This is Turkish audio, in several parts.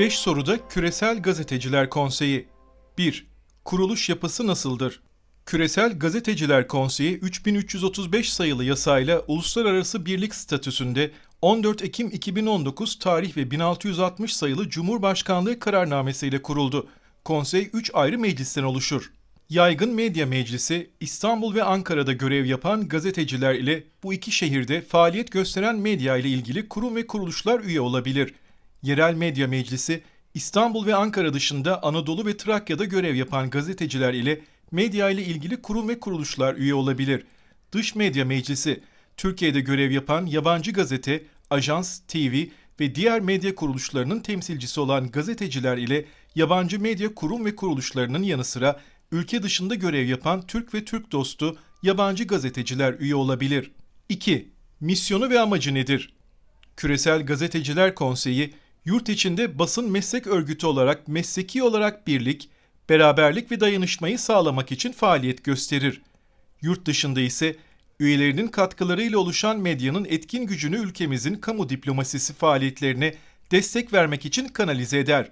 5 soruda Küresel Gazeteciler Konseyi 1. Kuruluş yapısı nasıldır? Küresel Gazeteciler Konseyi 3335 sayılı yasayla uluslararası birlik statüsünde 14 Ekim 2019 tarih ve 1660 sayılı Cumhurbaşkanlığı kararnamesiyle kuruldu. Konsey 3 ayrı meclisten oluşur. Yaygın Medya Meclisi, İstanbul ve Ankara'da görev yapan gazeteciler ile bu iki şehirde faaliyet gösteren medya ile ilgili kurum ve kuruluşlar üye olabilir. Yerel Medya Meclisi, İstanbul ve Ankara dışında Anadolu ve Trakya'da görev yapan gazeteciler ile medya ile ilgili kurum ve kuruluşlar üye olabilir. Dış Medya Meclisi, Türkiye'de görev yapan yabancı gazete, ajans, TV ve diğer medya kuruluşlarının temsilcisi olan gazeteciler ile yabancı medya kurum ve kuruluşlarının yanı sıra ülke dışında görev yapan Türk ve Türk dostu yabancı gazeteciler üye olabilir. 2. Misyonu ve amacı nedir? Küresel Gazeteciler Konseyi, yurt içinde basın meslek örgütü olarak mesleki olarak birlik, beraberlik ve dayanışmayı sağlamak için faaliyet gösterir. Yurt dışında ise üyelerinin katkılarıyla oluşan medyanın etkin gücünü ülkemizin kamu diplomasisi faaliyetlerine destek vermek için kanalize eder.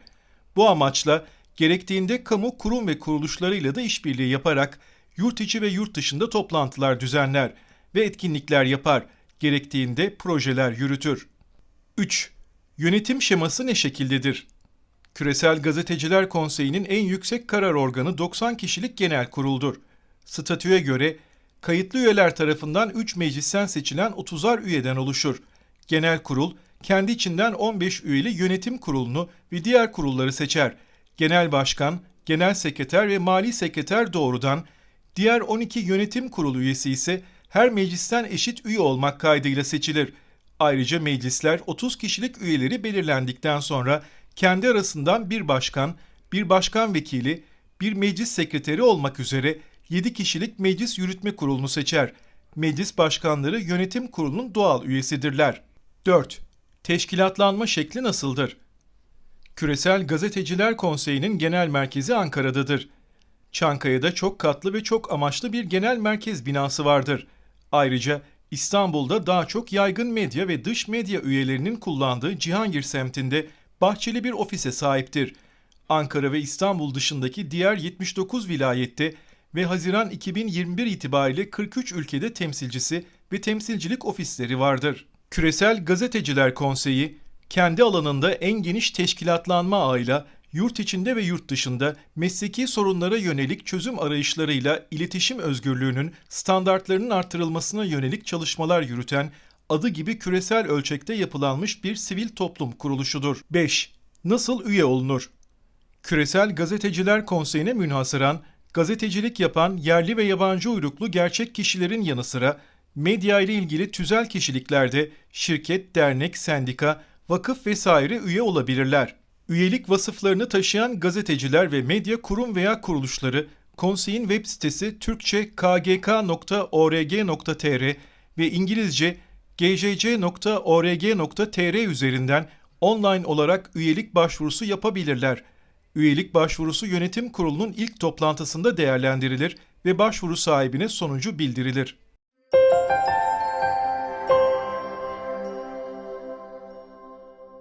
Bu amaçla gerektiğinde kamu kurum ve kuruluşlarıyla da işbirliği yaparak yurt içi ve yurt dışında toplantılar düzenler ve etkinlikler yapar, gerektiğinde projeler yürütür. 3. Yönetim şeması ne şekildedir? Küresel Gazeteciler Konseyi'nin en yüksek karar organı 90 kişilik genel kuruldur. Statüye göre kayıtlı üyeler tarafından 3 meclisten seçilen 30'ar üyeden oluşur. Genel kurul kendi içinden 15 üyeli yönetim kurulunu ve diğer kurulları seçer. Genel başkan, genel sekreter ve mali sekreter doğrudan, diğer 12 yönetim kurulu üyesi ise her meclisten eşit üye olmak kaydıyla seçilir. Ayrıca meclisler 30 kişilik üyeleri belirlendikten sonra kendi arasından bir başkan, bir başkan vekili, bir meclis sekreteri olmak üzere 7 kişilik meclis yürütme kurulunu seçer. Meclis başkanları yönetim kurulunun doğal üyesidirler. 4. Teşkilatlanma şekli nasıldır? Küresel Gazeteciler Konseyi'nin genel merkezi Ankara'dadır. Çankaya'da çok katlı ve çok amaçlı bir genel merkez binası vardır. Ayrıca İstanbul'da daha çok yaygın medya ve dış medya üyelerinin kullandığı Cihangir semtinde bahçeli bir ofise sahiptir. Ankara ve İstanbul dışındaki diğer 79 vilayette ve Haziran 2021 itibariyle 43 ülkede temsilcisi ve temsilcilik ofisleri vardır. Küresel Gazeteciler Konseyi, kendi alanında en geniş teşkilatlanma ağıyla yurt içinde ve yurt dışında mesleki sorunlara yönelik çözüm arayışlarıyla iletişim özgürlüğünün standartlarının artırılmasına yönelik çalışmalar yürüten adı gibi küresel ölçekte yapılanmış bir sivil toplum kuruluşudur. 5. Nasıl üye olunur? Küresel Gazeteciler Konseyi'ne münhasıran, gazetecilik yapan yerli ve yabancı uyruklu gerçek kişilerin yanı sıra medya ile ilgili tüzel kişiliklerde şirket, dernek, sendika, vakıf vesaire üye olabilirler. Üyelik vasıflarını taşıyan gazeteciler ve medya kurum veya kuruluşları konseyin web sitesi Türkçe kgk.org.tr ve İngilizce gjc.org.tr üzerinden online olarak üyelik başvurusu yapabilirler. Üyelik başvurusu yönetim kurulunun ilk toplantısında değerlendirilir ve başvuru sahibine sonucu bildirilir.